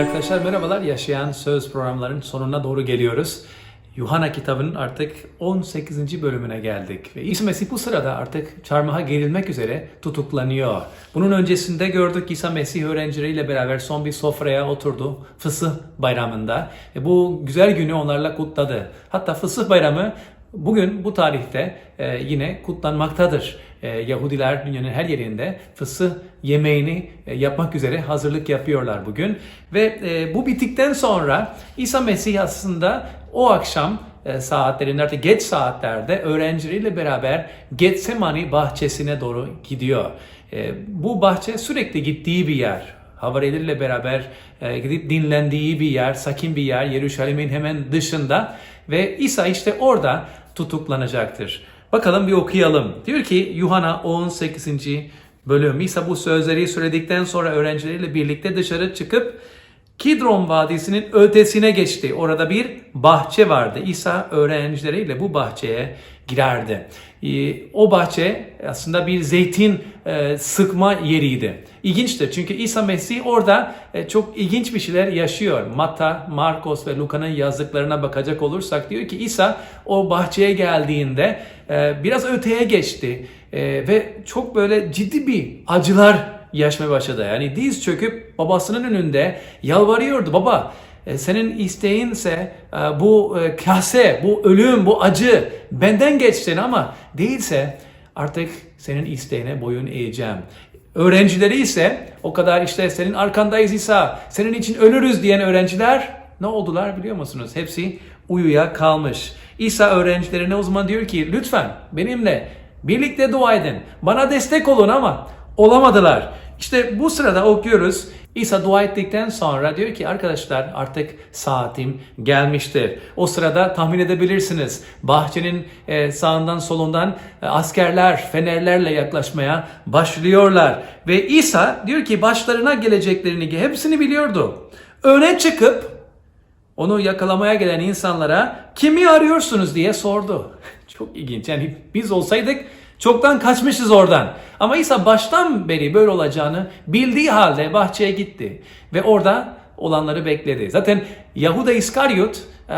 Sevgili arkadaşlar merhabalar. Yaşayan Söz programların sonuna doğru geliyoruz. Yuhanna kitabının artık 18. bölümüne geldik. Ve İsa Mesih bu sırada artık çarmıha gerilmek üzere tutuklanıyor. Bunun öncesinde gördük İsa Mesih öğrencileriyle beraber son bir sofraya oturdu. Fısıh bayramında. Ve bu güzel günü onlarla kutladı. Hatta Fısıh bayramı Bugün bu tarihte e, yine kutlanmaktadır. E, Yahudiler dünyanın her yerinde fısıh yemeğini e, yapmak üzere hazırlık yapıyorlar bugün. Ve e, bu bittikten sonra İsa Mesih aslında o akşam e, saatlerinde artık geç saatlerde öğrencileriyle beraber Getsemani bahçesine doğru gidiyor. E, bu bahçe sürekli gittiği bir yer. Havarilerle beraber e, gidip dinlendiği bir yer, sakin bir yer, Yeruşalim'in hemen dışında ve İsa işte orada tutuklanacaktır. Bakalım bir okuyalım. Diyor ki Yuhanna 18. bölüm. İsa bu sözleri söyledikten sonra öğrencileriyle birlikte dışarı çıkıp Kidron Vadisi'nin ötesine geçti. Orada bir bahçe vardı. İsa öğrencileriyle bu bahçeye girerdi. Ee, O bahçe aslında bir zeytin e, sıkma yeriydi. İlginçtir çünkü İsa Mesih orada e, çok ilginç bir şeyler yaşıyor. Matta, Markos ve Luka'nın yazdıklarına bakacak olursak diyor ki İsa o bahçeye geldiğinde e, biraz öteye geçti E, ve çok böyle ciddi bir acılar yaşamaya başladı. Yani diz çöküp babasının önünde yalvarıyordu. Baba senin isteğinse bu kase, bu ölüm, bu acı benden geçsin ama değilse artık senin isteğine boyun eğeceğim. Öğrencileri ise o kadar işte senin arkandayız İsa, senin için ölürüz diyen öğrenciler ne oldular biliyor musunuz? Hepsi uyuya kalmış. İsa öğrencilerine o zaman diyor ki lütfen benimle birlikte dua edin. Bana destek olun ama olamadılar. İşte bu sırada okuyoruz. İsa dua ettikten sonra diyor ki arkadaşlar artık saatim gelmiştir. O sırada tahmin edebilirsiniz. Bahçenin e, sağından solundan e, askerler fenerlerle yaklaşmaya başlıyorlar. Ve İsa diyor ki başlarına geleceklerini hepsini biliyordu. Öne çıkıp onu yakalamaya gelen insanlara kimi arıyorsunuz diye sordu. Çok ilginç. Yani biz olsaydık çoktan kaçmışız oradan. Ama İsa baştan beri böyle olacağını bildiği halde bahçeye gitti. Ve orada olanları bekledi. Zaten Yahuda İskaryot e,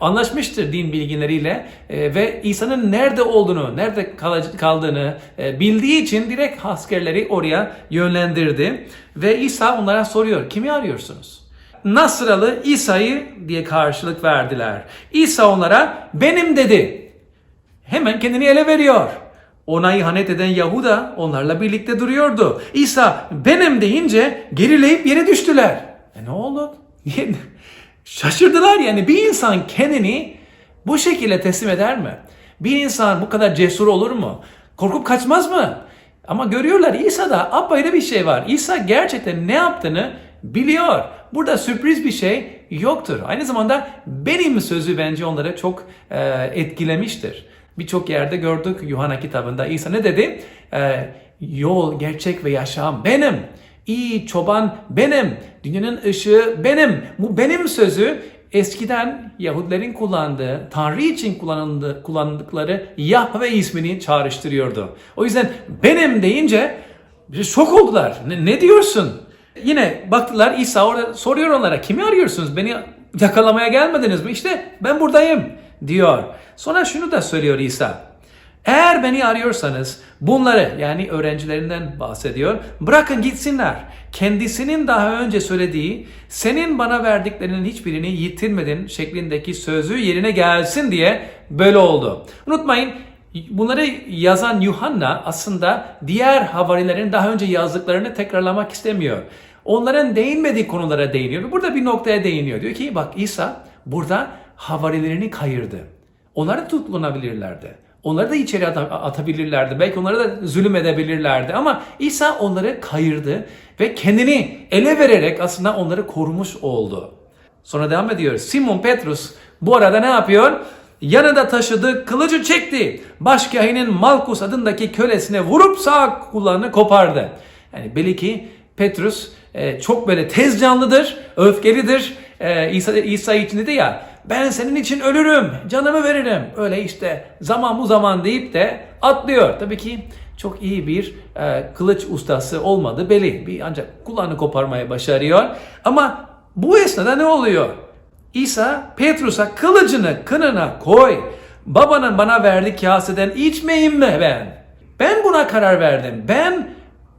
anlaşmıştır din bilginleriyle e, ve İsa'nın nerede olduğunu, nerede kal- kaldığını e, bildiği için direkt askerleri oraya yönlendirdi. Ve İsa onlara soruyor, kimi arıyorsunuz? Nasralı İsa'yı diye karşılık verdiler. İsa onlara benim dedi. Hemen kendini ele veriyor. Ona ihanet eden Yahuda onlarla birlikte duruyordu. İsa benim deyince gerileyip yere düştüler. E ne oldu? Şaşırdılar yani bir insan kendini bu şekilde teslim eder mi? Bir insan bu kadar cesur olur mu? Korkup kaçmaz mı? Ama görüyorlar İsa'da apayrı bir şey var. İsa gerçekten ne yaptığını biliyor. Burada sürpriz bir şey yoktur. Aynı zamanda benim sözü bence onları çok e, etkilemiştir. Birçok yerde gördük Yuhanna kitabında İsa ne dedi? E, yol, gerçek ve yaşam benim. İyi çoban benim. Dünyanın ışığı benim. Bu benim sözü eskiden Yahudilerin kullandığı, Tanrı için kullanıldığı, kullandıkları Yahve ismini çağrıştırıyordu. O yüzden benim deyince şok oldular. Ne, ne diyorsun? Yine baktılar İsa orada soruyor onlara kimi arıyorsunuz? Beni yakalamaya gelmediniz mi? İşte ben buradayım diyor. Sonra şunu da söylüyor İsa. Eğer beni arıyorsanız bunları yani öğrencilerinden bahsediyor. Bırakın gitsinler. Kendisinin daha önce söylediği senin bana verdiklerinin hiçbirini yitirmedin şeklindeki sözü yerine gelsin diye böyle oldu. Unutmayın bunları yazan Yuhanna aslında diğer havarilerin daha önce yazdıklarını tekrarlamak istemiyor. Onların değinmediği konulara değiniyor. Burada bir noktaya değiniyor. Diyor ki bak İsa burada havarilerini kayırdı. Onlar da tutuklanabilirlerdi. Onları da içeri ata- atabilirlerdi. Belki onlara da zulüm edebilirlerdi. Ama İsa onları kayırdı ve kendini ele vererek aslında onları korumuş oldu. Sonra devam ediyor. Simon Petrus bu arada ne yapıyor? Yanında taşıdığı kılıcı çekti. Başkahinin Malkus adındaki kölesine vurup sağ kulağını kopardı. Yani belli ki Petrus e, çok böyle tez canlıdır, öfkelidir. E, İsa, İsa için dedi ya ben senin için ölürüm, canımı veririm. Öyle işte zaman bu zaman deyip de atlıyor. Tabii ki çok iyi bir e, kılıç ustası olmadı belli. Bir ancak kulağını koparmaya başarıyor. Ama bu esnada ne oluyor? İsa Petrus'a kılıcını kınına koy. Babanın bana verdiği kaseden içmeyeyim mi ben? Ben buna karar verdim. Ben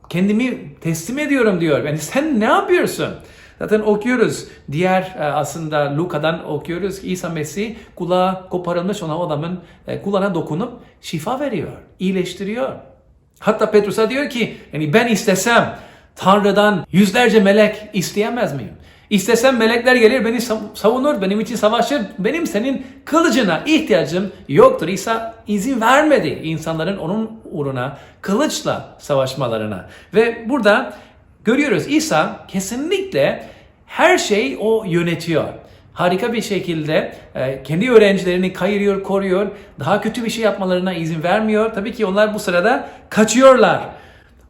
kendimi teslim ediyorum diyor. Yani sen ne yapıyorsun? Zaten okuyoruz. Diğer e, aslında Luka'dan okuyoruz. İsa Mesih kulağı koparılmış olan adamın e, kulağına dokunup şifa veriyor. iyileştiriyor. Hatta Petrus'a diyor ki yani ben istesem Tanrı'dan yüzlerce melek isteyemez miyim? İstesem melekler gelir beni sav- savunur, benim için savaşır. Benim senin kılıcına ihtiyacım yoktur. İsa izin vermedi insanların onun uğruna kılıçla savaşmalarına. Ve burada görüyoruz İsa kesinlikle her şey o yönetiyor. Harika bir şekilde e, kendi öğrencilerini kayırıyor, koruyor. Daha kötü bir şey yapmalarına izin vermiyor. Tabii ki onlar bu sırada kaçıyorlar.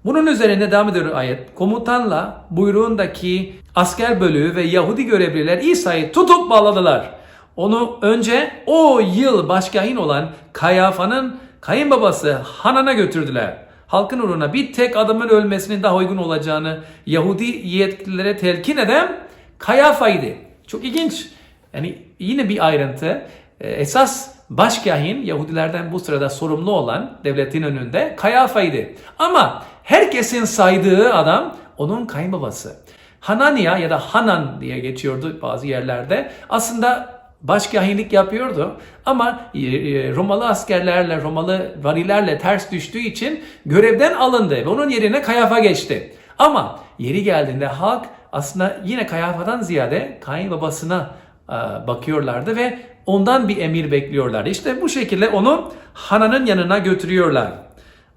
Bunun üzerine devam ediyor ayet. Komutanla buyruğundaki asker bölüğü ve Yahudi görevliler İsa'yı tutup bağladılar. Onu önce o yıl başkahin olan Kayafa'nın kayınbabası Hanan'a götürdüler. Halkın uğruna bir tek adamın ölmesinin daha uygun olacağını Yahudi yetkililere telkin eden Kayafa'ydı. Çok ilginç. Yani yine bir ayrıntı. Ee, Esas başkahin Yahudilerden bu sırada sorumlu olan devletin önünde Kayafa'ydı. Ama herkesin saydığı adam onun kayınbabası. Hanania ya da Hanan diye geçiyordu bazı yerlerde. Aslında başkahinlik yapıyordu ama e, e, Romalı askerlerle, Romalı varilerle ters düştüğü için görevden alındı ve onun yerine Kayafa geçti. Ama yeri geldiğinde halk aslında yine Kayafa'dan ziyade kayınbabasına e, bakıyorlardı ve ondan bir emir bekliyorlardı. İşte bu şekilde onu Hanan'ın yanına götürüyorlar.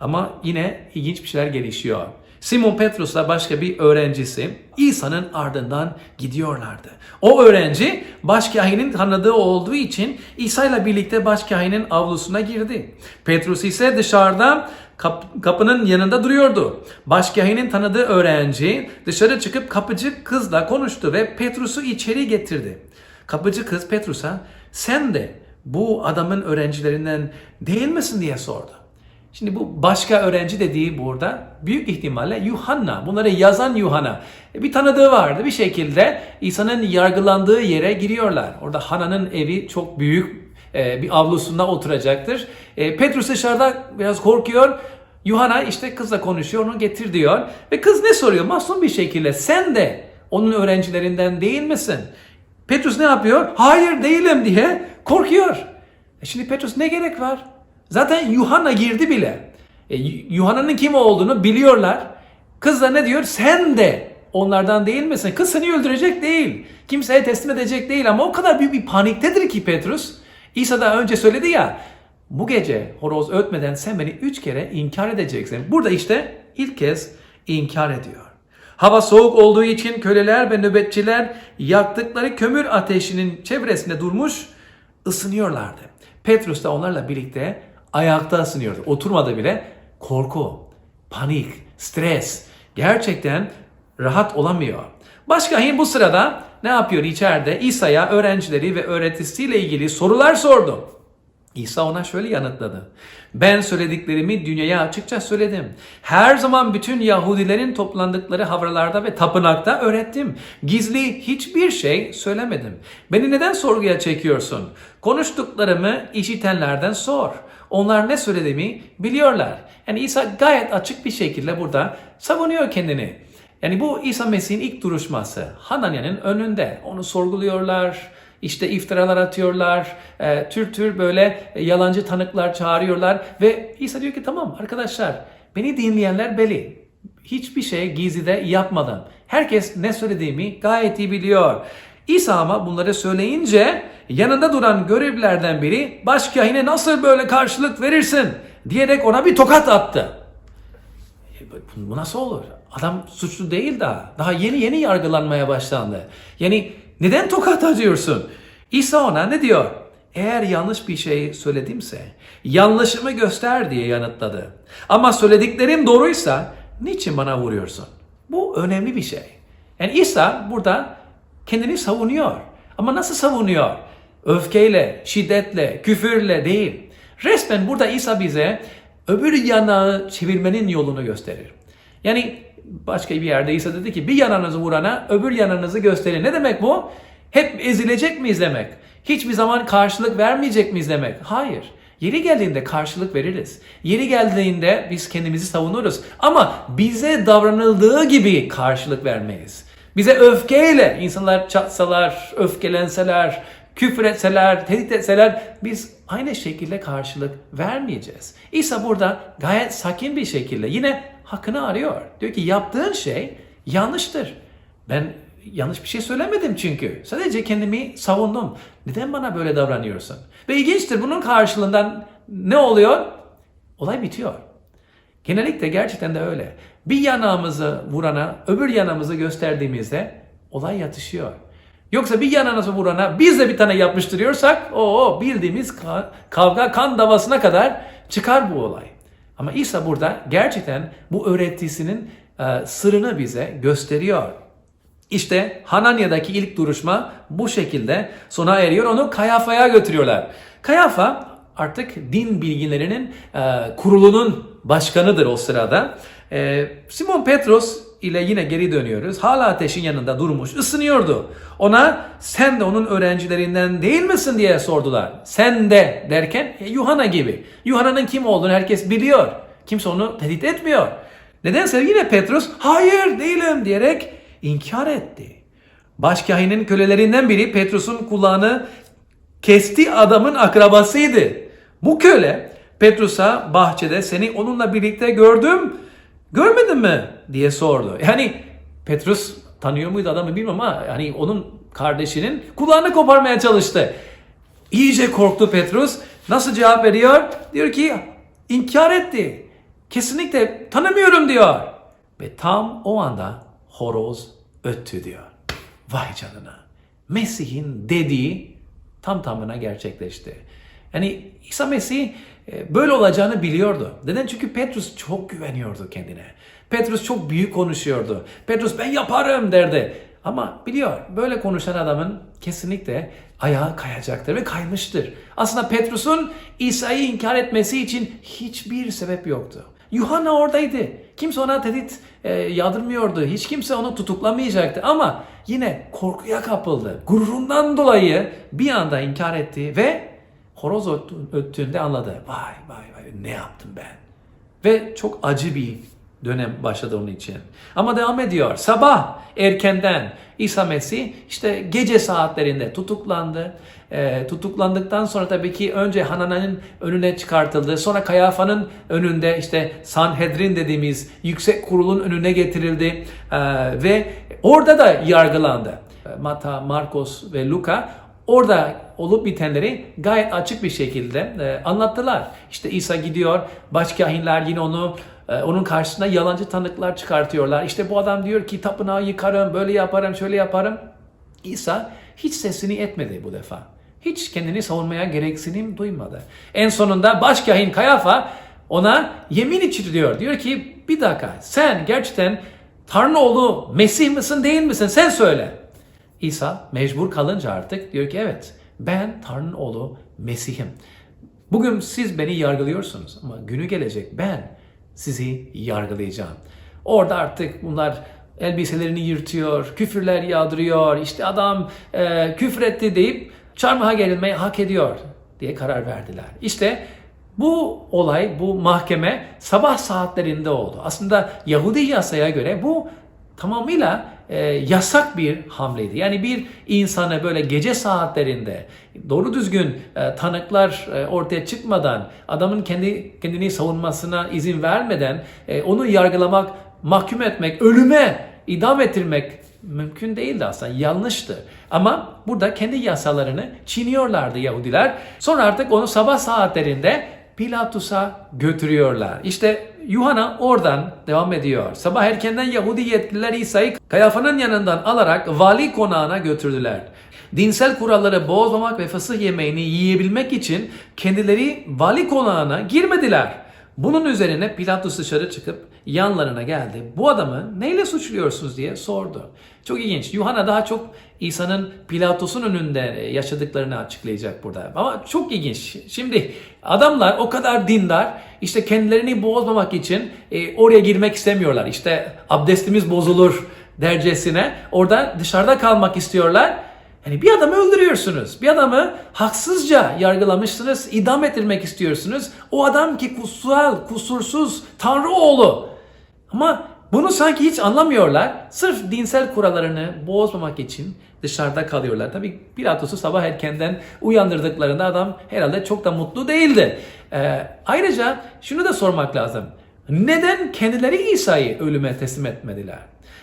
Ama yine ilginç bir şeyler gelişiyor. Simon Petrus'la başka bir öğrencisi İsa'nın ardından gidiyorlardı. O öğrenci başkahinin tanıdığı olduğu için İsa ile birlikte başkahinin avlusuna girdi. Petrus ise dışarıda kap- kapının yanında duruyordu. Başkahinin tanıdığı öğrenci dışarı çıkıp kapıcı kızla konuştu ve Petrus'u içeri getirdi. Kapıcı kız Petrus'a sen de bu adamın öğrencilerinden değil misin diye sordu. Şimdi bu başka öğrenci dediği burada büyük ihtimalle Yuhanna. Bunları yazan Yuhanna. E, Bir tanıdığı vardı. Bir şekilde İsa'nın yargılandığı yere giriyorlar. Orada Hana'nın evi çok büyük e, bir avlusunda oturacaktır. E, Petrus dışarıda biraz korkuyor. Yuhanna işte kızla konuşuyor, onu getir diyor. Ve kız ne soruyor? Masum bir şekilde sen de onun öğrencilerinden değil misin? Petrus ne yapıyor? Hayır değilim diye korkuyor. E şimdi Petrus ne gerek var? Zaten Yuhanna girdi bile. E, Yuhanna'nın kim olduğunu biliyorlar. Kız da ne diyor? Sen de onlardan değil misin? Kız seni öldürecek değil. Kimseye teslim edecek değil ama o kadar büyük bir paniktedir ki Petrus. İsa da önce söyledi ya bu gece horoz ötmeden sen beni üç kere inkar edeceksin. Burada işte ilk kez inkar ediyor. Hava soğuk olduğu için köleler ve nöbetçiler yaktıkları kömür ateşinin çevresinde durmuş ısınıyorlardı. Petrus da onlarla birlikte ayakta ısınıyordu. Oturmadı bile. Korku, panik, stres. Gerçekten rahat olamıyor. Başkahin bu sırada ne yapıyor içeride? İsa'ya öğrencileri ve öğretisiyle ilgili sorular sordu. İsa ona şöyle yanıtladı. Ben söylediklerimi dünyaya açıkça söyledim. Her zaman bütün Yahudilerin toplandıkları havralarda ve tapınakta öğrettim. Gizli hiçbir şey söylemedim. Beni neden sorguya çekiyorsun? Konuştuklarımı işitenlerden sor. Onlar ne söylediğimi biliyorlar. Yani İsa gayet açık bir şekilde burada savunuyor kendini. Yani bu İsa Mesih'in ilk duruşması. Hananya'nın önünde. Onu sorguluyorlar. İşte iftiralar atıyorlar. E, tür tür böyle e, yalancı tanıklar çağırıyorlar. Ve İsa diyor ki tamam arkadaşlar beni dinleyenler belli. Hiçbir şey gizlide yapmadım. Herkes ne söylediğimi gayet iyi biliyor. İsa ama bunları söyleyince yanında duran görevlilerden biri başkahine nasıl böyle karşılık verirsin diyerek ona bir tokat attı. E, Bu nasıl olur? Adam suçlu değil daha. Daha yeni yeni yargılanmaya başlandı. Yani neden tokat atıyorsun? İsa ona ne diyor? Eğer yanlış bir şey söyledimse yanlışımı göster diye yanıtladı. Ama söylediklerim doğruysa niçin bana vuruyorsun? Bu önemli bir şey. Yani İsa burada kendini savunuyor. Ama nasıl savunuyor? Öfkeyle, şiddetle, küfürle değil. Resmen burada İsa bize öbür yanağı çevirmenin yolunu gösterir. Yani başka bir yerde İsa dedi ki bir yanınızı vurana öbür yanınızı gösterin. Ne demek bu? Hep ezilecek miyiz demek? Hiçbir zaman karşılık vermeyecek miyiz demek? Hayır. Yeri geldiğinde karşılık veririz. Yeri geldiğinde biz kendimizi savunuruz. Ama bize davranıldığı gibi karşılık vermeyiz. Bize öfkeyle insanlar çatsalar, öfkelenseler, küfür etseler, tehdit etseler biz aynı şekilde karşılık vermeyeceğiz. İsa burada gayet sakin bir şekilde yine hakkını arıyor. Diyor ki yaptığın şey yanlıştır. Ben yanlış bir şey söylemedim çünkü. Sadece kendimi savundum. Neden bana böyle davranıyorsun? Ve ilginçtir bunun karşılığından ne oluyor? Olay bitiyor. Genellikle gerçekten de öyle. Bir yanağımızı vurana öbür yanağımızı gösterdiğimizde olay yatışıyor. Yoksa bir yanağımızı vurana biz de bir tane yapıştırıyorsak o bildiğimiz ka- kavga kan davasına kadar çıkar bu olay. Ama İsa burada gerçekten bu öğretisinin e, sırrını bize gösteriyor. İşte Hananya'daki ilk duruşma bu şekilde sona eriyor. Onu Kayafa'ya götürüyorlar. Kayafa artık din bilgilerinin e, kurulunun başkanıdır o sırada. E, Simon Petros ile yine geri dönüyoruz. Hala ateşin yanında durmuş, ısınıyordu. Ona sen de onun öğrencilerinden değil misin diye sordular. Sen de derken e, gibi. Yuhanna'nın kim olduğunu herkes biliyor. Kimse onu tehdit etmiyor. Nedense yine Petrus hayır değilim diyerek inkar etti. Başkahinin kölelerinden biri Petrus'un kulağını kesti adamın akrabasıydı. Bu köle Petrus'a bahçede seni onunla birlikte gördüm. Görmedin mi? diye sordu. Yani Petrus tanıyor muydu adamı bilmem ama yani onun kardeşinin kulağını koparmaya çalıştı. İyice korktu Petrus. Nasıl cevap veriyor? Diyor ki inkar etti. Kesinlikle tanımıyorum diyor. Ve tam o anda horoz öttü diyor. Vay canına. Mesih'in dediği tam tamına gerçekleşti. Yani İsa Mesih e, böyle olacağını biliyordu. Neden? Çünkü Petrus çok güveniyordu kendine. Petrus çok büyük konuşuyordu. Petrus ben yaparım derdi. Ama biliyor böyle konuşan adamın kesinlikle ayağı kayacaktır ve kaymıştır. Aslında Petrus'un İsa'yı inkar etmesi için hiçbir sebep yoktu. Yuhanna oradaydı. Kimse ona tehdit e, yağdırmıyordu. Hiç kimse onu tutuklamayacaktı. Ama yine korkuya kapıldı. Gururundan dolayı bir anda inkar etti ve horoz öt- öttüğünde anladı. Vay vay vay ne yaptım ben? Ve çok acı bir dönem başladı onun için. Ama devam ediyor. Sabah erkenden İsa Mesih işte gece saatlerinde tutuklandı. Ee, tutuklandıktan sonra tabii ki önce Hanana'nın önüne çıkartıldı. Sonra Kayafa'nın önünde işte Sanhedrin dediğimiz yüksek kurulun önüne getirildi. Ee, ve orada da yargılandı. Mata, Marcos ve Luka Orada olup bitenleri gayet açık bir şekilde e, anlattılar. İşte İsa gidiyor, başkahinler yine onu e, onun karşısına yalancı tanıklar çıkartıyorlar. İşte bu adam diyor ki tapınağı yıkarım, böyle yaparım, şöyle yaparım. İsa hiç sesini etmedi bu defa. Hiç kendini savunmaya gereksinim duymadı. En sonunda başkahin Kayafa ona yemin içiriyor. Diyor ki bir dakika sen gerçekten Tanrı oğlu Mesih misin değil misin sen söyle. İsa mecbur kalınca artık diyor ki evet ben Tanrı'nın oğlu Mesih'im. Bugün siz beni yargılıyorsunuz ama günü gelecek ben sizi yargılayacağım. Orada artık bunlar elbiselerini yırtıyor, küfürler yağdırıyor, işte adam e, küfür etti deyip çarmıha gerilmeyi hak ediyor diye karar verdiler. İşte bu olay, bu mahkeme sabah saatlerinde oldu. Aslında Yahudi yasaya göre bu tamamıyla e, yasak bir hamleydi. Yani bir insanı böyle gece saatlerinde doğru düzgün e, tanıklar e, ortaya çıkmadan adamın kendi kendini savunmasına izin vermeden e, onu yargılamak, mahkum etmek, ölüme idam ettirmek mümkün değildi aslında. Yanlıştı. Ama burada kendi yasalarını çiğniyorlardı Yahudiler. Sonra artık onu sabah saatlerinde Pilatus'a götürüyorlar. İşte Yuhanna oradan devam ediyor. Sabah erkenden Yahudi yetkililer İsa'yı Kayafa'nın yanından alarak vali konağına götürdüler. Dinsel kuralları bozmamak ve fısıh yemeğini yiyebilmek için kendileri vali konağına girmediler. Bunun üzerine Pilatus dışarı çıkıp yanlarına geldi. Bu adamı neyle suçluyorsunuz diye sordu. Çok ilginç. Yuhanna daha çok İsa'nın Pilatus'un önünde yaşadıklarını açıklayacak burada. Ama çok ilginç. Şimdi adamlar o kadar dindar işte kendilerini bozmamak için e, oraya girmek istemiyorlar. İşte abdestimiz bozulur dercesine orada dışarıda kalmak istiyorlar. Yani bir adamı öldürüyorsunuz. Bir adamı haksızca yargılamışsınız, idam ettirmek istiyorsunuz. O adam ki kutsal, kusursuz, Tanrı oğlu. Ama bunu sanki hiç anlamıyorlar. Sırf dinsel kurallarını bozmamak için dışarıda kalıyorlar. Tabii Pilatus'u sabah erkenden uyandırdıklarında adam herhalde çok da mutlu değildi. Ee, ayrıca şunu da sormak lazım. Neden kendileri İsa'yı ölüme teslim etmediler?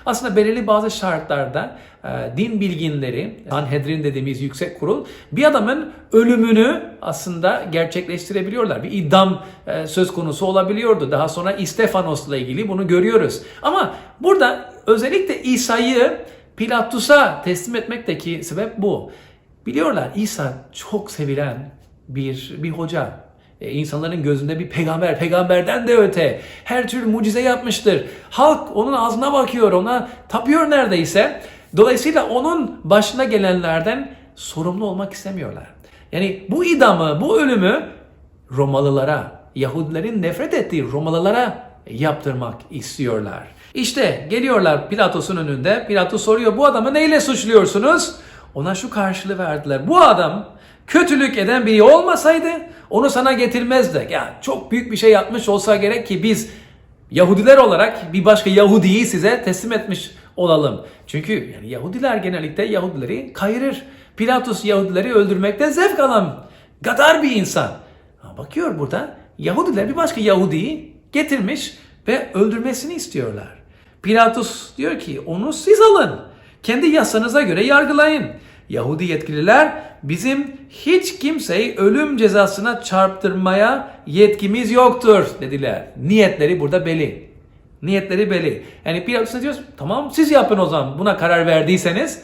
Aslında belirli bazı şartlarda e, din bilginleri, Sanhedrin dediğimiz yüksek kurul bir adamın ölümünü aslında gerçekleştirebiliyorlar. Bir idam e, söz konusu olabiliyordu. Daha sonra İstefanos'la ilgili bunu görüyoruz. Ama burada özellikle İsa'yı Pilatus'a teslim etmekteki sebep bu. Biliyorlar İsa çok sevilen bir bir hoca. E, insanların gözünde bir peygamber, peygamberden de öte. Her türlü mucize yapmıştır. Halk onun ağzına bakıyor, ona tapıyor neredeyse. Dolayısıyla onun başına gelenlerden sorumlu olmak istemiyorlar. Yani bu idamı, bu ölümü Romalılara, Yahudilerin nefret ettiği Romalılara yaptırmak istiyorlar. İşte geliyorlar Pilatus'un önünde. Pilatus soruyor bu adamı neyle suçluyorsunuz? Ona şu karşılığı verdiler. Bu adam kötülük eden biri olmasaydı onu sana getirmezdi. Ya çok büyük bir şey yapmış olsa gerek ki biz Yahudiler olarak bir başka Yahudiyi size teslim etmiş olalım. Çünkü yani Yahudiler genellikle Yahudileri kayırır. Pilatus Yahudileri öldürmekten zevk alan gadar bir insan. Bakıyor burada Yahudiler bir başka Yahudiyi getirmiş ve öldürmesini istiyorlar. Pilatus diyor ki onu siz alın. Kendi yasanıza göre yargılayın. Yahudi yetkililer bizim hiç kimseyi ölüm cezasına çarptırmaya yetkimiz yoktur dediler. Niyetleri burada belli. Niyetleri belli. Yani Pilatus ne diyor? Tamam siz yapın o zaman buna karar verdiyseniz.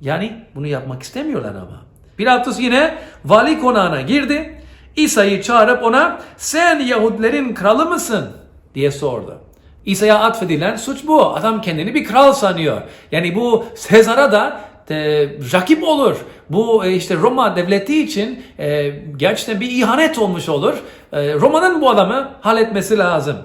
Yani bunu yapmak istemiyorlar ama. Pilatus yine vali konağına girdi. İsa'yı çağırıp ona sen Yahudilerin kralı mısın diye sordu. İsa'ya atfedilen suç bu. Adam kendini bir kral sanıyor. Yani bu Sezar'a da e, rakip olur. Bu e, işte Roma devleti için e, gerçekten bir ihanet olmuş olur. E, Roma'nın bu adamı halletmesi lazım.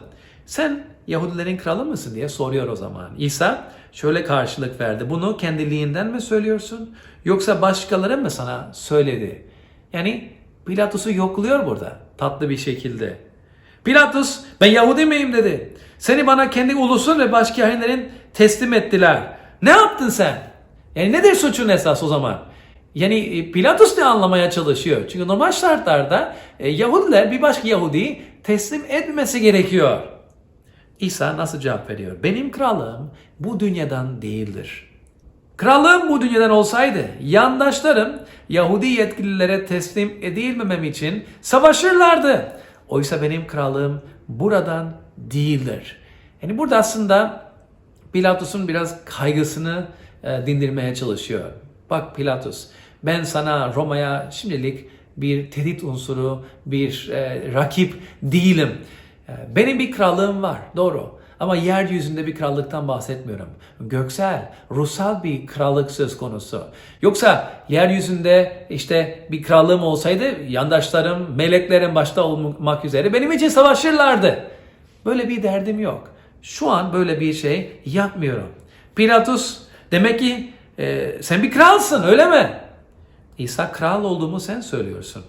Sen Yahudilerin kralı mısın diye soruyor o zaman. İsa şöyle karşılık verdi. Bunu kendiliğinden mi söylüyorsun? Yoksa başkaları mı sana söyledi? Yani Pilatus'u yokluyor burada tatlı bir şekilde. Pilatus ben Yahudi miyim dedi. Seni bana kendi ulusun ve başkahinlerin teslim ettiler. Ne yaptın sen? Yani nedir suçun esas o zaman? Yani e, Pilatus ne anlamaya çalışıyor? Çünkü normal şartlarda e, Yahudiler bir başka Yahudi'yi teslim etmesi gerekiyor. İsa nasıl cevap veriyor? Benim krallığım bu dünyadan değildir. Krallığım bu dünyadan olsaydı yandaşlarım Yahudi yetkililere teslim edilmemem için savaşırlardı. Oysa benim krallığım buradan değildir. Yani burada aslında Pilatus'un biraz kaygısını e, dindirmeye çalışıyor. Bak Pilatus ben sana Roma'ya şimdilik bir tehdit unsuru, bir e, rakip değilim. E, benim bir krallığım var doğru. Ama yeryüzünde bir krallıktan bahsetmiyorum. Göksel, ruhsal bir krallık söz konusu. Yoksa yeryüzünde işte bir krallığım olsaydı yandaşlarım, meleklerin başta olmak üzere benim için savaşırlardı. Böyle bir derdim yok. Şu an böyle bir şey yapmıyorum. Pilatus demek ki e, sen bir kralsın öyle mi? İsa kral olduğumu sen söylüyorsun.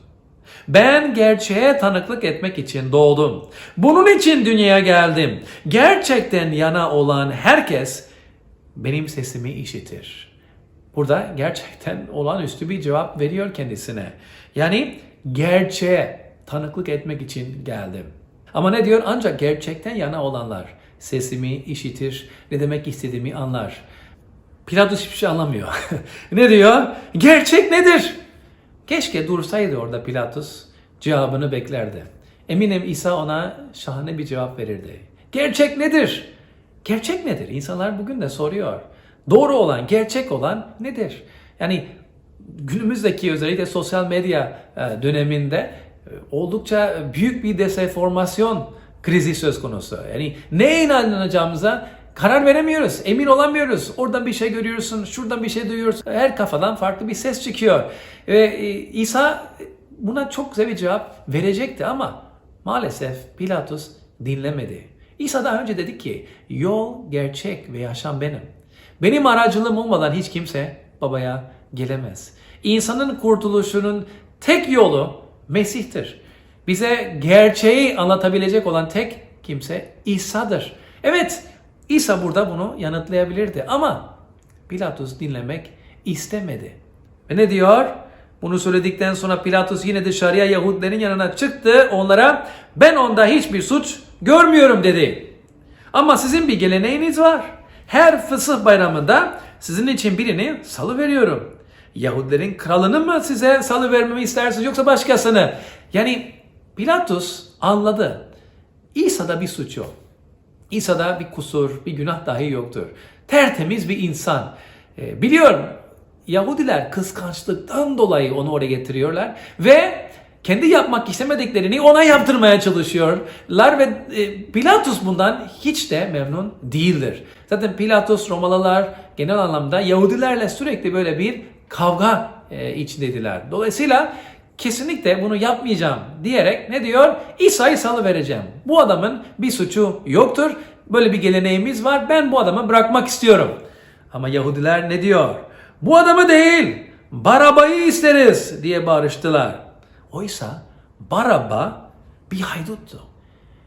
Ben gerçeğe tanıklık etmek için doğdum. Bunun için dünyaya geldim. Gerçekten yana olan herkes benim sesimi işitir. Burada gerçekten olağanüstü bir cevap veriyor kendisine. Yani gerçeğe tanıklık etmek için geldim. Ama ne diyor? Ancak gerçekten yana olanlar sesimi işitir, ne demek istediğimi anlar. Pilatus hiçbir şey anlamıyor. ne diyor? Gerçek nedir? Keşke dursaydı orada Pilatus cevabını beklerdi. Eminim İsa ona şahane bir cevap verirdi. Gerçek nedir? Gerçek nedir? İnsanlar bugün de soruyor. Doğru olan, gerçek olan nedir? Yani günümüzdeki özellikle sosyal medya e, döneminde e, oldukça büyük bir desenformasyon krizi söz konusu. Yani neye inanacağımıza karar veremiyoruz, emin olamıyoruz. Oradan bir şey görüyorsun, şuradan bir şey duyuyorsun. Her kafadan farklı bir ses çıkıyor. Ve e, İsa buna çok güzel bir cevap verecekti ama maalesef Pilatus dinlemedi. İsa daha önce dedi ki yol, gerçek ve yaşam benim. Benim aracılığım olmadan hiç kimse babaya gelemez. İnsanın kurtuluşunun tek yolu Mesih'tir. Bize gerçeği anlatabilecek olan tek kimse İsa'dır. Evet, İsa burada bunu yanıtlayabilirdi ama Pilatus dinlemek istemedi. Ve ne diyor? Bunu söyledikten sonra Pilatus yine dışarıya Yahudilerin yanına çıktı. Onlara ben onda hiçbir suç görmüyorum dedi. Ama sizin bir geleneğiniz var. Her fısıh bayramında sizin için birini salı veriyorum. Yahudilerin kralını mı size salı vermemi istersiniz yoksa başkasını? Yani Pilatus anladı. İsa'da bir suç yok. İsa'da bir kusur, bir günah dahi yoktur. Tertemiz bir insan. Ee, biliyorum Yahudiler kıskançlıktan dolayı onu oraya getiriyorlar ve kendi yapmak istemediklerini ona yaptırmaya çalışıyorlar ve e, Pilatus bundan hiç de memnun değildir. Zaten Pilatus Romalılar genel anlamda Yahudilerle sürekli böyle bir kavga e, içindeydiler. Dolayısıyla kesinlikle bunu yapmayacağım diyerek ne diyor? İsa'yı salı vereceğim. Bu adamın bir suçu yoktur. Böyle bir geleneğimiz var. Ben bu adamı bırakmak istiyorum. Ama Yahudiler ne diyor? Bu adamı değil, Baraba'yı isteriz diye bağırıştılar. Oysa Baraba bir hayduttu.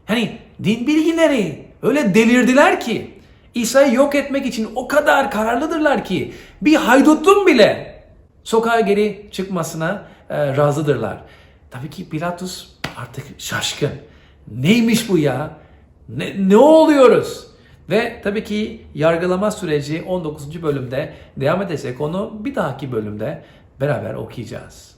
Yani din bilginleri öyle delirdiler ki İsa'yı yok etmek için o kadar kararlıdırlar ki bir haydutun bile sokağa geri çıkmasına e, razıdırlar. Tabii ki Pilatus artık şaşkın. Neymiş bu ya? Ne, ne oluyoruz? Ve tabii ki yargılama süreci 19. bölümde devam edecek. Onu bir dahaki bölümde beraber okuyacağız.